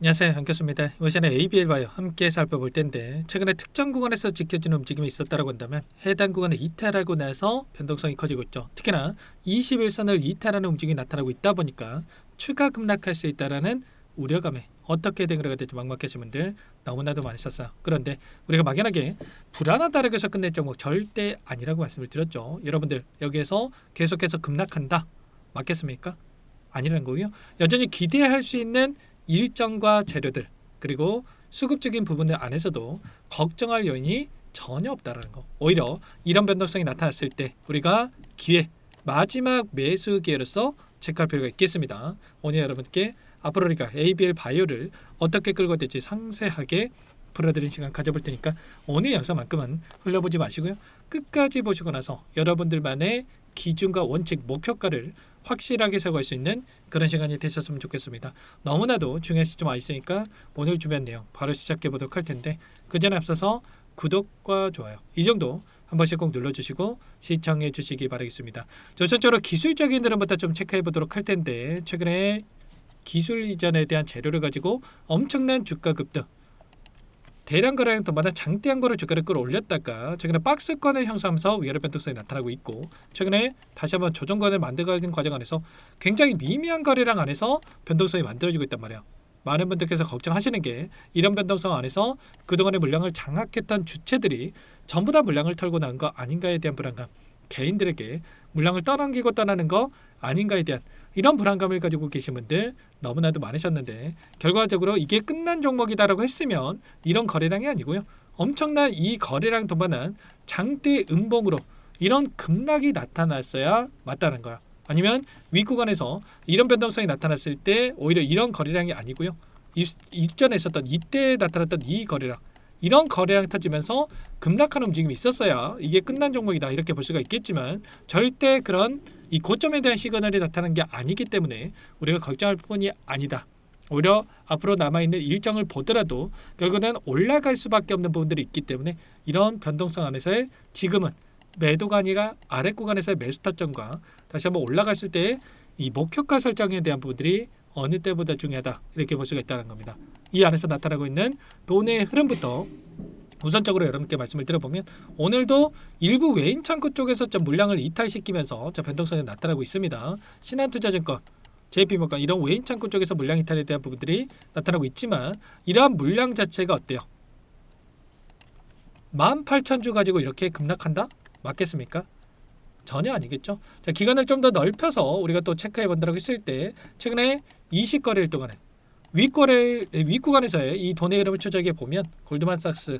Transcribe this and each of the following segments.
안녕하세요 한교수입니다. 이번 시간에 ABL 바이오 함께 살펴볼 텐데 최근에 특정 구간에서 지켜지는 움직임이 있었다고 한다면 해당 구간을 이탈하고 나서 변동성이 커지고 있죠. 특히나 21선을 이탈하는 움직임이 나타나고 있다 보니까 추가 급락할 수 있다라는 우려감에 어떻게 대응을 될지 막막하신 분들 너무나도 많으셨어요. 그런데 우리가 막연하게 불안하다라고 해서 끝낼 종목 절대 아니라고 말씀을 드렸죠. 여러분들 여기에서 계속해서 급락한다 맞겠습니까? 아니라는 거고요. 여전히 기대할 수 있는 일정과 재료들 그리고 수급적인 부분들 안에서도 걱정할 요인이 전혀 없다라는 거. 오히려 이런 변동성이 나타났을 때 우리가 기회 마지막 매수 기회로서 체크할 필요가 있겠습니다. 오늘 여러분께 앞으로 우리가 ABL 바이오를 어떻게 끌고 될지 상세하게 풀어드린 시간 가져볼 테니까 오늘 영상만큼은 흘려보지 마시고요. 끝까지 보시고 나서 여러분들만의 기준과 원칙, 목표가를 확실하게 세워갈 수 있는 그런 시간이 되셨으면 좋겠습니다. 너무나도 중요한 시점 와 있으니까 오늘 준비한 내용 바로 시작해 보도록 할 텐데 그 전에 앞서서 구독과 좋아요 이 정도 한 번씩 꼭 눌러주시고 시청해 주시기 바라겠습니다. 우선적으로 기술적인 흐름부터 좀 체크해 보도록 할 텐데 최근에 기술 이전에 대한 재료를 가지고 엄청난 주가 급등 대량 거래량 동반한 장대한 거래 주가를 끌어올렸다가 최근에 박스권을 형성하면서 위아래 변동성이 나타나고 있고 최근에 다시 한번 조정권을 만들어가는 과정 안에서 굉장히 미미한 거래량 안에서 변동성이 만들어지고 있단 말이야. 많은 분들께서 걱정하시는 게 이런 변동성 안에서 그동안의 물량을 장악했던 주체들이 전부 다 물량을 털고 난 거 아닌가에 대한 불안감 개인들에게 물량을 떠넘기고 떠나는 거 아닌가에 대한 이런 불안감을 가지고 계신 분들 너무나도 많으셨는데 결과적으로 이게 끝난 종목이다라고 했으면 이런 거래량이 아니고요. 엄청난 이 거래량 동반한 장대 음봉으로 이런 급락이 나타났어야 맞다는 거야. 아니면 윗구간에서 이런 변동성이 나타났을 때 오히려 이런 거래량이 아니고요. 이, 이전에 있었던 이때 나타났던 이 거래량 이런 거래량 터지면서 급락하는 움직임이 있었어야 이게 끝난 종목이다 이렇게 볼 수가 있겠지만 절대 그런 이 고점에 대한 시그널이 나타나는 게 아니기 때문에 우리가 걱정할 부분이 아니다. 오히려 앞으로 남아있는 일정을 보더라도 결국은 올라갈 수밖에 없는 부분들이 있기 때문에 이런 변동성 안에서의 지금은 매도가 아니라 아래 구간에서의 매수 타점과 다시 한번 올라갔을 때 이 목표가 설정에 대한 부분들이 어느 때보다 중요하다 이렇게 볼 수가 있다는 겁니다. 이 안에서 나타나고 있는 돈의 흐름부터 우선적으로 여러분께 말씀을 드려보면 오늘도 일부 외인 창구 쪽에서 좀 물량을 이탈시키면서 저 변동성이 나타나고 있습니다. 신한투자증권, JP모건 이런 외인 창구 쪽에서 물량 이탈에 대한 부분들이 나타나고 있지만 이러한 물량 자체가 어때요? 18,000주 가지고 이렇게 급락한다? 맞겠습니까? 전혀 아니겠죠. 자, 기간을 좀 더 넓혀서 우리가 또 체크해 본다고 했을 때 최근에 20거래일 동안에 윗거래 윗구간에서의 이 돈의 흐름을 추적해 보면 골드만삭스,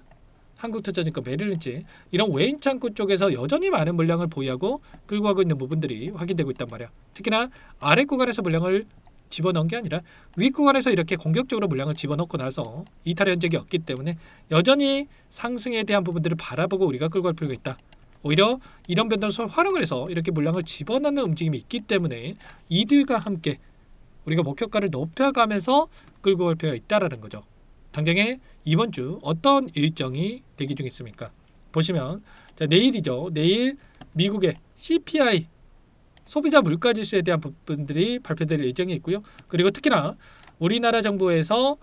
한국투자증권, 메릴린치 이런 외인 창구 쪽에서 여전히 많은 물량을 보유하고 끌고 가고 있는 부분들이 확인되고 있단 말이야. 특히나 아래 구간에서 물량을 집어넣은 게 아니라 윗구간에서 이렇게 공격적으로 물량을 집어넣고 나서 이탈의 흔적이 없기 때문에 여전히 상승에 대한 부분들을 바라보고 우리가 끌고 갈 필요가 있다. 오히려 이런 변동성을 활용을 해서 이렇게 물량을 집어넣는 움직임이 있기 때문에 이들과 함께 우리가 목표가를 높여가면서 끌고 갈 필요가 있다라는 거죠. 당장에 이번 주 어떤 일정이 대기 중에 있습니까? 보시면 자, 내일이죠. 내일 미국의 CPI 소비자 물가 지수에 대한 부분들이 발표될 예정이 있고요. 그리고 특히나 우리나라 정부에서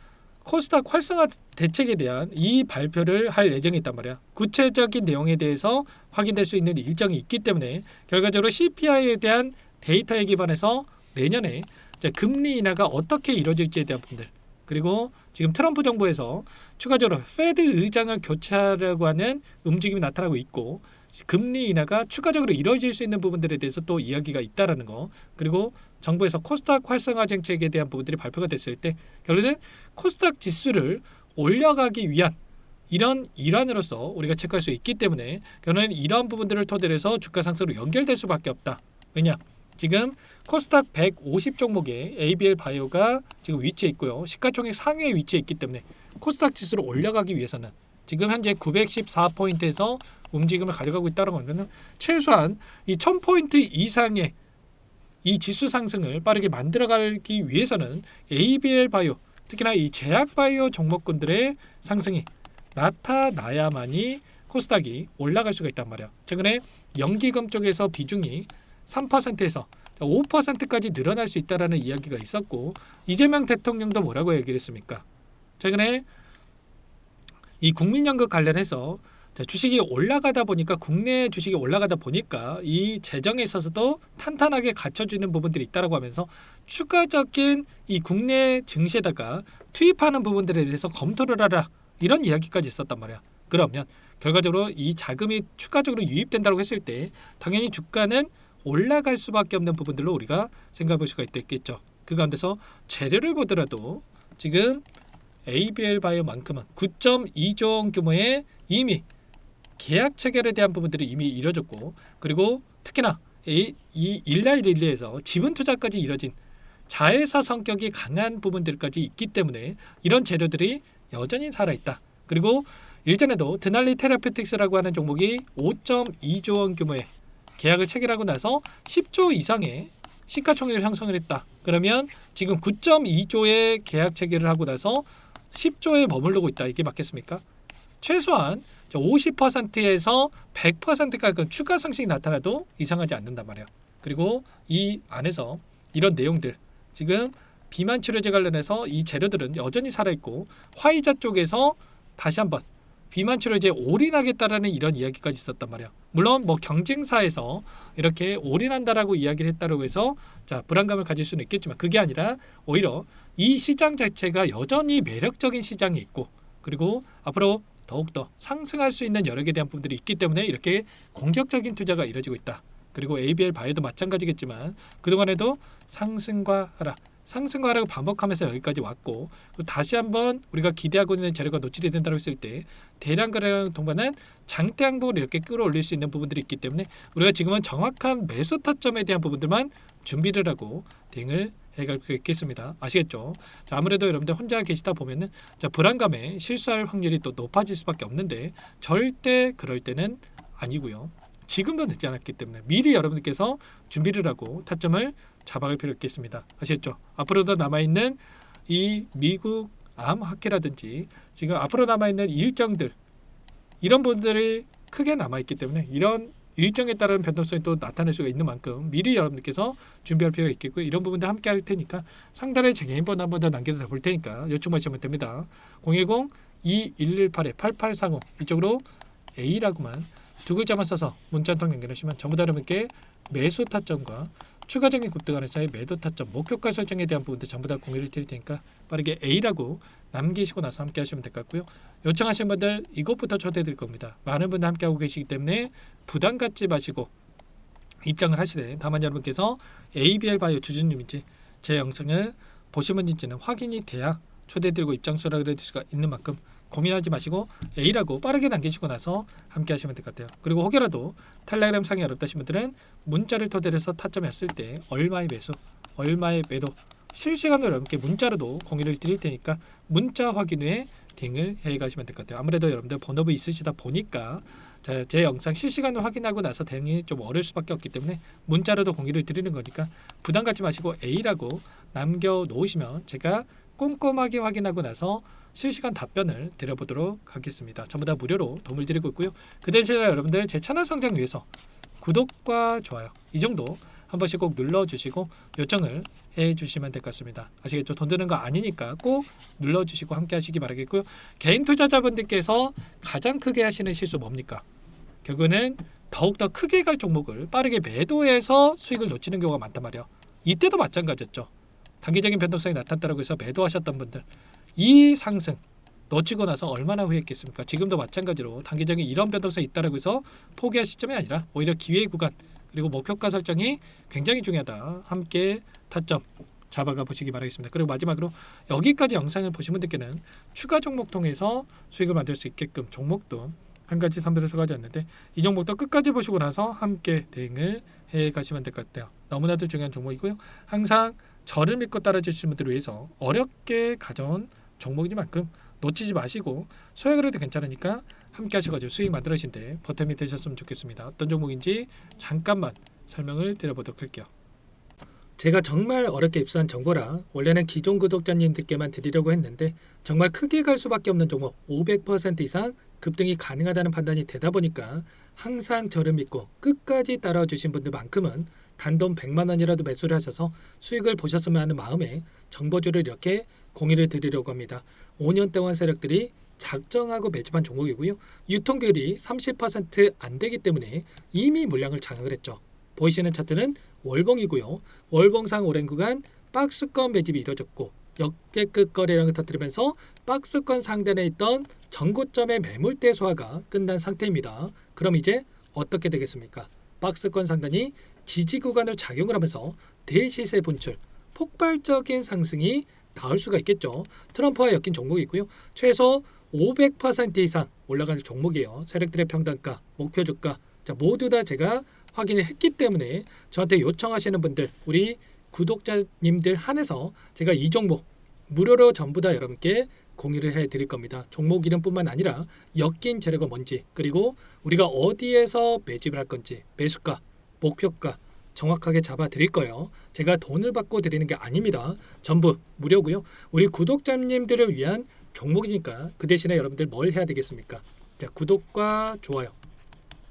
코스닥 활성화 대책에 대한 이 발표를 할 예정이 있단 말이야. 구체적인 내용에 대해서 확인될 수 있는 일정이 있기 때문에 결과적으로 CPI에 대한 데이터에 기반해서 내년에 금리 인하가 어떻게 이루어질지에 대한 부분들 그리고 지금 트럼프 정부에서 추가적으로 페드 의장을 교체하려고 하는 움직임이 나타나고 있고 금리 인하가 추가적으로 이루어질 수 있는 부분들에 대해서 또 이야기가 있다라는 거 그리고 정부에서 코스닥 활성화 정책에 대한 부분들이 발표가 됐을 때 결론은 코스닥 지수를 올려가기 위한 이런 일환으로서 우리가 체크할 수 있기 때문에 결론은 이러한 부분들을 토대로 해서 주가 상승으로 연결될 수밖에 없다. 왜냐? 지금 코스닥 150 종목에 ABL 바이오가 지금 위치해 있고요. 시가총액 상위에 위치해 있기 때문에 코스닥 지수를 올려가기 위해서는 지금 현재 914포인트에서 움직임을 가져가고 있다는 거는 최소한 이 1000포인트 이상의 이 지수 상승을 빠르게 만들어가기 위해서는 ABL 바이오 특히나 이 제약 바이오 종목군들의 상승이 나타나야만이 코스닥이 올라갈 수가 있단 말이야. 최근에 연기금 쪽에서 비중이 3%에서 5%까지 늘어날 수 있다라는 이야기가 있었고 이재명 대통령도 뭐라고 얘기를 했습니까? 최근에 이 국민연금 관련해서 자, 주식이 올라가다 보니까 국내 주식이 올라가다 보니까 이 재정에 있어서도 탄탄하게 갖춰주는 부분들이 있다라고 하면서 추가적인 이 국내 증시에다가 투입하는 부분들에 대해서 검토를 하라 이런 이야기까지 있었단 말이야. 그러면 결과적으로 이 자금이 추가적으로 유입된다고 했을 때 당연히 주가는 올라갈 수밖에 없는 부분들로 우리가 생각해 볼 수가 있겠죠. 그 가운데서 재료를 보더라도 지금 ABL 바이오만큼은 9.2조 원 규모의 이미 계약 체결에 대한 부분들이 이미 이뤄졌고 그리고 특히나 이, 이 일라이 릴리에서 지분 투자까지 이뤄진 자회사 성격이 강한 부분들까지 있기 때문에 이런 재료들이 여전히 살아있다. 그리고 일전에도 드날리 테라피틱스라고 하는 종목이 5.2조 원 규모의 계약을 체결하고 나서 10조 이상의 시가총액을 형성을 했다. 그러면 지금 9.2조의 계약 체결을 하고 나서 10조에 머무르고 있다. 이게 맞겠습니까? 최소한 50%에서 100%가 그 추가 상승이 나타나도 이상하지 않는단 말이야. 그리고 이 안에서 이런 내용들 지금 비만 치료제 관련해서 이 재료들은 여전히 살아 있고 화이자 쪽에서 다시 한번 비만 치료제에 올인하겠다라는 이런 이야기까지 있었단 말이야. 물론 뭐 경쟁사에서 이렇게 올인한다라고 이야기를 했다고 해서 자 불안감을 가질 수는 있겠지만 그게 아니라 오히려 이 시장 자체가 여전히 매력적인 시장이 있고 그리고 앞으로 더욱더 상승할 수 있는 여력에 대한 부분들이 있기 때문에 이렇게 공격적인 투자가 이루어지고 있다. 그리고 ABL 바이오도 마찬가지겠지만 그동안에도 상승과 하락 상승과 하락을 반복하면서 여기까지 왔고 다시 한번 우리가 기대하고 있는 재료가 노출이 된다고 했을 때 대량 거래량 동반한 장대 항복을 이렇게 끌어올릴 수 있는 부분들이 있기 때문에 우리가 지금은 정확한 매수 타점에 대한 부분들만 준비를 하고 대응을 해갈 수 있겠습니다. 아시겠죠? 자, 아무래도 여러분들 혼자 계시다 보면은 자, 불안감에 실수할 확률이 또 높아질 수밖에 없는데 절대 그럴 때는 아니고요. 지금도 늦지 않았기 때문에 미리 여러분들께서 준비를 하고 타점을 잡아갈 필요 있겠습니다. 아시겠죠? 앞으로도 남아 있는 이 미국 암 학회라든지 지금 앞으로 남아 있는 일정들 이런 분들이 크게 남아 있기 때문에 이런 일정에 따른 변동성이 또 나타날 수가 있는 만큼 미리 여러분들께서 준비할 필요가 있겠고요. 이런 부분들 함께 할 테니까 상단에 제 개인 번호 한번 더 남겨서 볼 테니까 요청하시면 됩니다. 010 2118에 8830 이쪽으로 A라고만 두 글자만 써서 문자 한 통 연결하시면 전부 다 여러분께 매수 타점과 추가적인 급등 안에서의 매도 타점, 목표가 설정에 대한 부분들 전부 다 공유를 드릴 테니까 빠르게 A라고 남기시고 나서 함께 하시면 될 것 같고요. 요청하신 분들 이것부터 초대해 드릴 겁니다. 많은 분들 함께 하고 계시기 때문에 부담 갖지 마시고 입장을 하시되 다만 여러분께서 ABL 바이오 주주님인지 제 영상을 보신 분인지는 확인이 돼야 초대해 드리고 입장 수락을 해드릴 수가 있는 만큼 고민하지 마시고 A라고 빠르게 남기시고 나서 함께 하시면 될 것 같아요. 그리고 혹여라도 텔레그램 상이 어렵다신 분들은 문자를 토대로 해서 타점했을 때 얼마의 매수, 얼마의 매도 실시간으로 여러분께 문자로도 공유를 드릴 테니까 문자 확인 후에 딩을 해 가시면 될 것 같아요. 아무래도 여러분들 번호부 있으시다 보니까 자, 제 영상 실시간으로 확인하고 나서 대응이 좀 어려울 수밖에 없기 때문에 문자로도 공유를 드리는 거니까 부담 갖지 마시고 A라고 남겨 놓으시면 제가 꼼꼼하게 확인하고 나서 실시간 답변을 드려보도록 하겠습니다. 전부 다 무료로 도움을 드리고 있고요. 그 대신에 여러분들 제 채널 성장 위해서 구독과 좋아요 이 정도 한 번씩 꼭 눌러주시고 요청을 해주시면 될 것 같습니다. 아시겠죠? 돈 드는 거 아니니까 꼭 눌러주시고 함께 하시기 바라겠고요. 개인 투자자분들께서 가장 크게 하시는 실수 뭡니까? 결국에는 더욱더 크게 갈 종목을 빠르게 매도해서 수익을 놓치는 경우가 많단 말이에요. 이때도 마찬가지였죠. 단기적인 변동성이 나타났다고 해서 매도하셨던 분들 이 상승 놓치고 나서 얼마나 후회했겠습니까? 지금도 마찬가지로 단기적인 이런 변동성이 있다고 해서 포기할 시점이 아니라 오히려 기회 구간 그리고 목표가 설정이 굉장히 중요하다. 함께 타점 잡아가 보시기 바라겠습니다. 그리고 마지막으로 여기까지 영상을 보신 분들께는 추가 종목 통해서 수익을 만들 수 있게끔 종목도 한 가지 선별해서 가지 않는데 이 종목도 끝까지 보시고 나서 함께 대응을 해 가시면 될 것 같아요. 너무나도 중요한 종목이고요. 항상 저를 믿고 따라주시는 분들을 위해서 어렵게 가져온 종목이니만큼 놓치지 마시고 소액을 해도 괜찮으니까 함께 하셔가지고 수익 만들어신데 보탬이 되셨으면 좋겠습니다. 어떤 종목인지 잠깐만 설명을 드려보도록 할게요. 제가 정말 어렵게 입수한 정보라 원래는 기존 구독자님들께만 드리려고 했는데 정말 크게 갈 수밖에 없는 종목 500% 이상 급등이 가능하다는 판단이 되다 보니까 항상 저를 믿고 끝까지 따라와 주신 분들만큼은 단돈 100만 원이라도 매수를 하셔서 수익을 보셨으면 하는 마음에 정보주를 이렇게 공유를 드리려고 합니다. 5년 동안 세력들이 작정하고 매집한 종목이고요. 유통 비율이 30%안 되기 때문에 이미 물량을 장악을 했죠. 보이시는 차트는 월봉이고요. 월봉상 오랜 구간 박스권 매집이 이루어졌고 역대급 거래량을 터뜨리면서 박스권 상단에 있던 전고점의 매물대 소화가 끝난 상태입니다. 그럼 이제 어떻게 되겠습니까? 박스권 상단이 지지 구간을 작용을 하면서 대시세 분출, 폭발적인 상승이 나올 수가 있겠죠. 트럼프와 엮인 종목이고요. 최소 500% 이상 올라가는 종목이에요. 세력들의 평단가, 목표 주가 자, 모두 다 제가 확인을 했기 때문에 저한테 요청하시는 분들 우리 구독자님들 한해서 제가 이 종목 무료로 전부 다 여러분께 공유를 해 드릴 겁니다. 종목 이름뿐만 아니라 엮인 재료가 뭔지 그리고 우리가 어디에서 매집을 할 건지 매수가, 목표가 정확하게 잡아 드릴 거예요. 제가 돈을 받고 드리는 게 아닙니다. 전부 무료고요. 우리 구독자님들을 위한 종목이니까 그 대신에 여러분들 뭘 해야 되겠습니까? 자, 구독과 좋아요.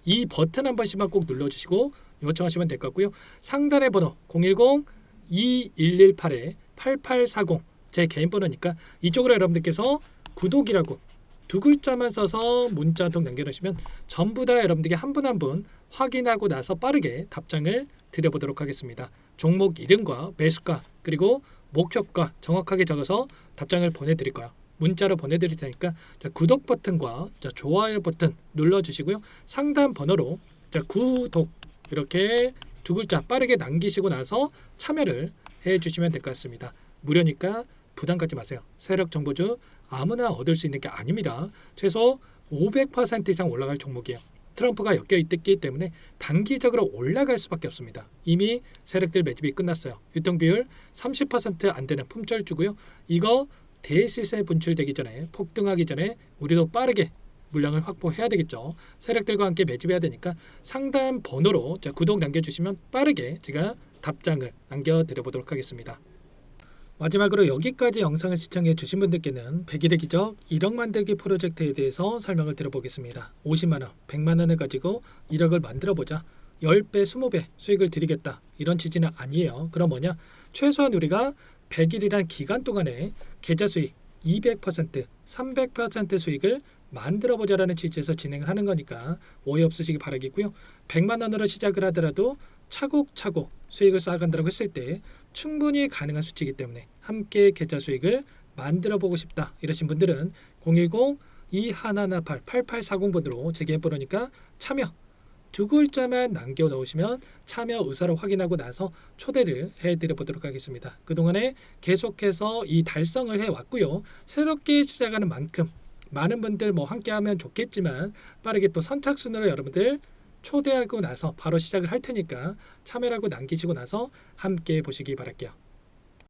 이 버튼 한 번씩만 꼭 눌러주시고 요청하시면 될 것 같고요. 상단의 번호 010-2118-8840 제 개인 번호니까 이쪽으로 여러분들께서 구독이라고 두 글자만 써서 문자 한 통 남겨놓으시면 전부 다 여러분들께 한분 한 분 확인하고 나서 빠르게 답장을 드려보도록 하겠습니다. 종목 이름과 매수가 그리고 목표가 정확하게 적어서 답장을 보내드릴 거예요. 문자로 보내드릴 테니까 자, 구독 버튼과 자, 좋아요 버튼 눌러주시고요. 상단 번호로 자, 구독 이렇게 두 글자 빠르게 남기시고 나서 참여를 해주시면 될 것 같습니다. 무료니까 부담 갖지 마세요. 세력 정보주 아무나 얻을 수 있는 게 아닙니다. 최소 500% 이상 올라갈 종목이에요. 트럼프가 엮여 있기 때문에 단기적으로 올라갈 수밖에 없습니다. 이미 세력들 매집이 끝났어요. 유통 비율 30%안 되는 품절주고요. 이거 대시세 분출되기 전에 폭등하기 전에 우리도 빠르게 물량을 확보해야 되겠죠. 세력들과 함께 매집해야 되니까 상단 번호로 자, 구독 남겨주시면 빠르게 제가 답장을 남겨드려 보도록 하겠습니다. 마지막으로 여기까지 영상을 시청해 주신 분들께는 100일의 기적 1억 만들기 프로젝트에 대해서 설명을 드려보겠습니다. 50만 원, 100만 원을 가지고 1억을 만들어 보자. 10배, 20배 수익을 드리겠다. 이런 취지는 아니에요. 그럼 뭐냐? 최소한 우리가 100일이란 기간 동안에 계좌 수익 200%, 300% 수익을 만들어 보자라는 취지에서 진행을 하는 거니까 오해 없으시기 바라겠고요. 100만 원으로 시작을 하더라도 차곡차곡 수익을 쌓아간다고 했을 때 충분히 가능한 수치이기 때문에 함께 계좌 수익을 만들어 보고 싶다 이러신 분들은 010-2118 8840번으로 제 개인 번호니까 참여 두 글자만 남겨 놓으시면 참여 의사를 확인하고 나서 초대를 해드려 보도록 하겠습니다. 그동안에 계속해서 이 달성을 해왔고요. 새롭게 시작하는 만큼 많은 분들 뭐 함께하면 좋겠지만 빠르게 또 선착순으로 여러분들 초대하고 나서 바로 시작을 할 테니까 참여라고 남기시고 나서 함께 보시기 바랄게요.